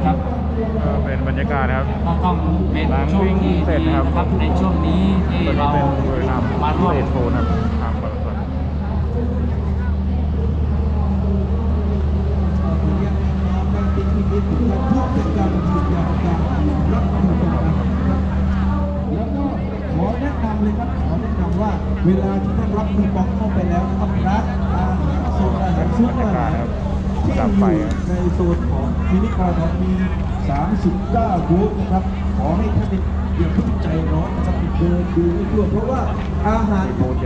นะครับก็เป็นบรรยากาศนะครับก็ต้องเป็นหลังช่วงวิ่งที่เสร็จดีนะครับนะครับในช่วงนี้ที่ตอนนี้เราเป็นบุรีรัมย์มาร่วมเศษโฟนะครับทางบอลสดแล้วก็ขอแนะนำเลยครับขอแนะนำว่าเวลาที่ท่านรับคูปองเข้าไปแล้วนะครับร้านอาหารโซนอาหารซุปอาหาร ที่อยู่ในโซนของมินิมาราธอนมี 39บูธนะครับ ขอให้ท่านอย่าเพิ่งใจร้อนนะครับเดินดูให้ทั่วเพราะว่าอาหารทุกบูธ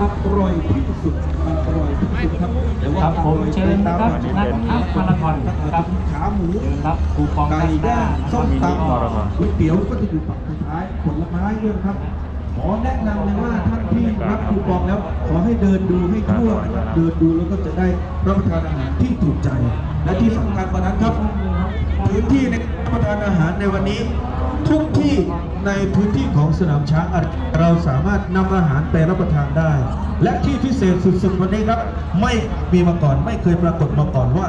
อร่อยที่สุดอร่อยที่สุดครับแต่ว่าครับผมเชิญนะครับออยนักอัพมาราธอนครับขาหมูรับคูปองไก่ด้านหน้าย่างส้มตนะครับำก๋วยเตี๋ยวก็จะอยู่ฝั่งสุดท้ายผลไม้ด้วยนะครับ ขอแนะนำเลยว่าท่านที่รับคูปองแล้ว ขอให้เดินดูให้ทั่วนะครับเดินดูแล้วก็จะได้รับประทานอาหารที่ถูกใจ และที่สำคัญกว่านั้นครับ พื้นที่ในการรับประทานอาหารในวันนี้ ทุกที่ในพื้นที่ของสนามช้างเราสามารถนำอาหารไปรับประทานได้ และที่พิเศษสุดๆวันนี้ครับไม่มีมาก่อนไม่เคยปรากฏมาก่อนว่า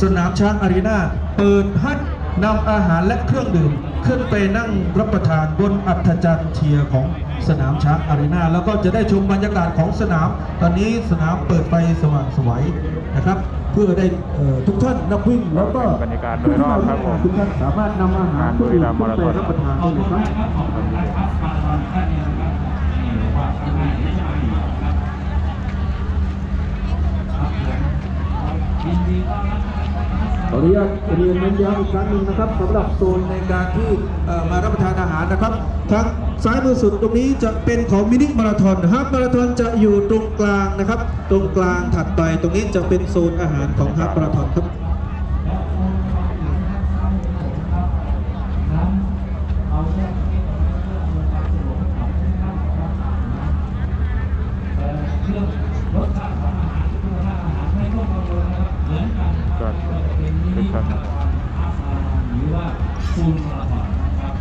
สนามช้างอารีนาเปิดให้นำอาหารและเครื่องดื่ม ขึ้นไปนั่งรับประทานบนอัฐจันทร์เทียร์ของสนามช้างอารีนาแล้วก็จะได้ชมบรรยากาศของสนาม ตอนนี้สนามเปิดไฟสว่างไสวยนะครับ เพื่อได้เอ่อทุกท่านนักวิ่งแล้วก็บรรยากาศโดยรอบครับผมทุกท่านสามารถนำอาหารงานบุรีรัมย์มาราธอนไปรับประทานได้เลยครับ ขออนุญาตเรียนเน้นย้ำอีกครั้งหนึ่งนะครับสำหรับโซนในการที่มารับประทานอาหารนะครับทางซ้ายมือสุดตรงนี้จะเป็นของมินิมาราธอนฮาล์ฟมาราธอนจะอยู่ตรงกลางนะครับ ตรงกลางถัดไปตรงนี้จะเป็นโซนอาหารของฮาล์ฟมาราธอนครับก็คึกคักนะครับ หรือ ว่าฟูลมาราธอนครับ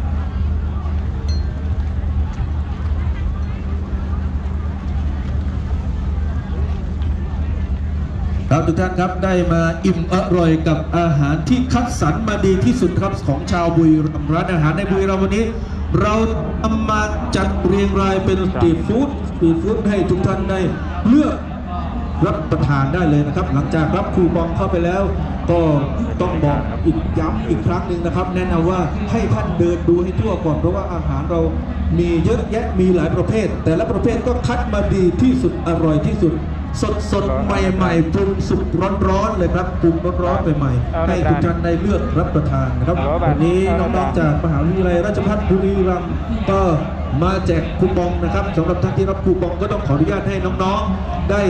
ครับทุกท่านครับได้มาอิ่มอร่อยกับอาหารที่คัดสรรมาดีที่สุดครับของชาวบุรีรัมย์ร้านอาหารในบุรีรัมย์วันนี้ เราทำมาจัดเรียงรายเป็นสตรีทฟู้ดสตรีทฟู้ดให้ทุกท่านได้เลือก รับประทานได้เลยนะครับ หลังจากรับคูปองเข้าไปแล้ว ก็ต้องบอกอีกย้ำอีกครั้งหนึ่งนะครับ แนะนำว่าให้ท่านเดินดูให้ทั่วก่อนเพราะว่าอาหารเรามีเยอะแยะมีหลายประเภท แต่ละประเภทก็คัดมาดีที่สุดอร่อยที่สุด สดสดๆใหม่ๆปรุงสุกร้อนๆเลยครับปรุงร้อนๆใหม่ๆให้ทุกท่านได้เลือกรับประทานนะครับวันนี้น้องๆจากมหาวิทยาลัยราชภัฏบุรีรัมย์ก็มาแจกคูปองนะครับสำหรับท่านที่รับคูปองก็ต้องขออนุญาตให้น้องๆ ได้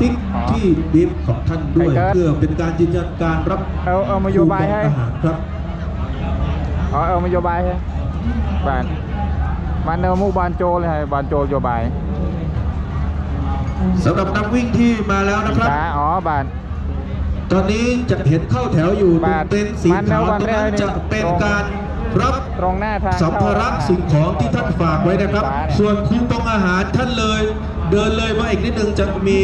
ติ๊กที่ดิฟของท่านด้วยเพื่อเป็นการยืนยันการรับเอาเอามาโยบายให้คูปองอาหารครับอ๋อเอานโยบายใช่บ้านบ้านเนอมุบานโจเลยฮะบานโจนโยบาย สำหรับนักวิ่งที่มาแล้วนะครับจ้าอ๋อบ้าน ตอนนี้จะเห็นเข้าแถวอยู่ตรบางทเต็นท์สีมันขาวแล้วตรงนั้นวันแรกนี่จะเป็นการรับตรงหน้าทางสัมภาระเข้าสิ่งของที่ท่านฝากไว้นะครับขวาเนี่ยส่วนคูปองอาหารท่านเลย เดินเลยมาอีกนิดนึงจะมี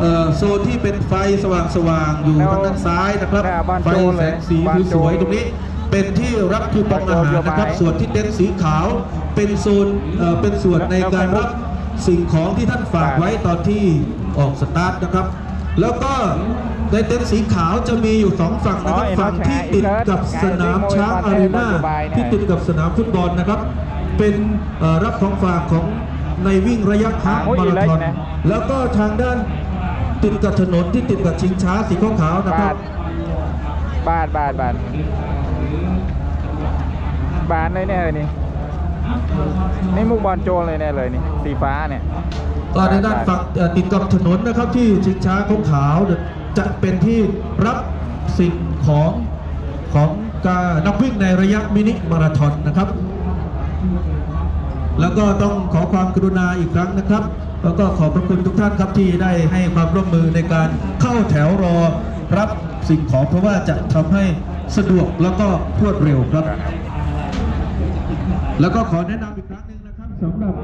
เอ่อโซนที่เป็นไฟสว่างๆอยู่แล้วทางด้านซ้ายนะครับหน้าบ้านไฟโจรแสเลยงสีบ้านโจรสวยๆตรงนี้เป็นที่รับคูปองอาหารนะครับบ้านโจรส่วนที่เต็นท์สีขาวเป็นโซนเอ่อเป็นส่วนในการรับ สิ่งของที่ท่านฝากไว้ตอนที่ออกสตาร์ทนะครับ แล้วก็ในเต็นท์สีขาวจะมีอยู่สองฝั่งนะครับอ๋อเห็นฝั่งที่ติดกับสนามช้างอารีนาที่ติดกับสนามฟุตบอลนะครับ เป็นเอ่อรับของฝากของในวิ่งระยะฮาล์ฟโอ้ยมาราธอนอีกแล้วนะแล้วก็ทางด้านติดกับถนนที่ติดกับชิงช้าสีขาวๆนะคบารัทบบาทบาทบาทบาทเลยเนี่ยเลยนี่ นี่มุกบอลโจรเลยเนี่ยเลยนี่สีฟ้าเนี่ยก็ในด้านฝั่งเอ่อติดกับถนนนะครับที่ชิงช้าขาวๆเนี่ยจะเป็นที่รับสิ่งของของการนักวิ่งในระยะมินิมาราธอนนะครับ แล้วก็ต้องขอความกรุณาอีกครั้งนะครับ แล้วก็ขอบพระคุณทุกท่านครับที่ได้ให้ความร่วมมือในการเข้าแถวรอรับสิ่งของเพราะว่าจะทำให้สะดวกแล้วก็รวดเร็วครับ แล้วก็ขอแนะนำอีกครั้งหนึ่งนะครับสำหรับ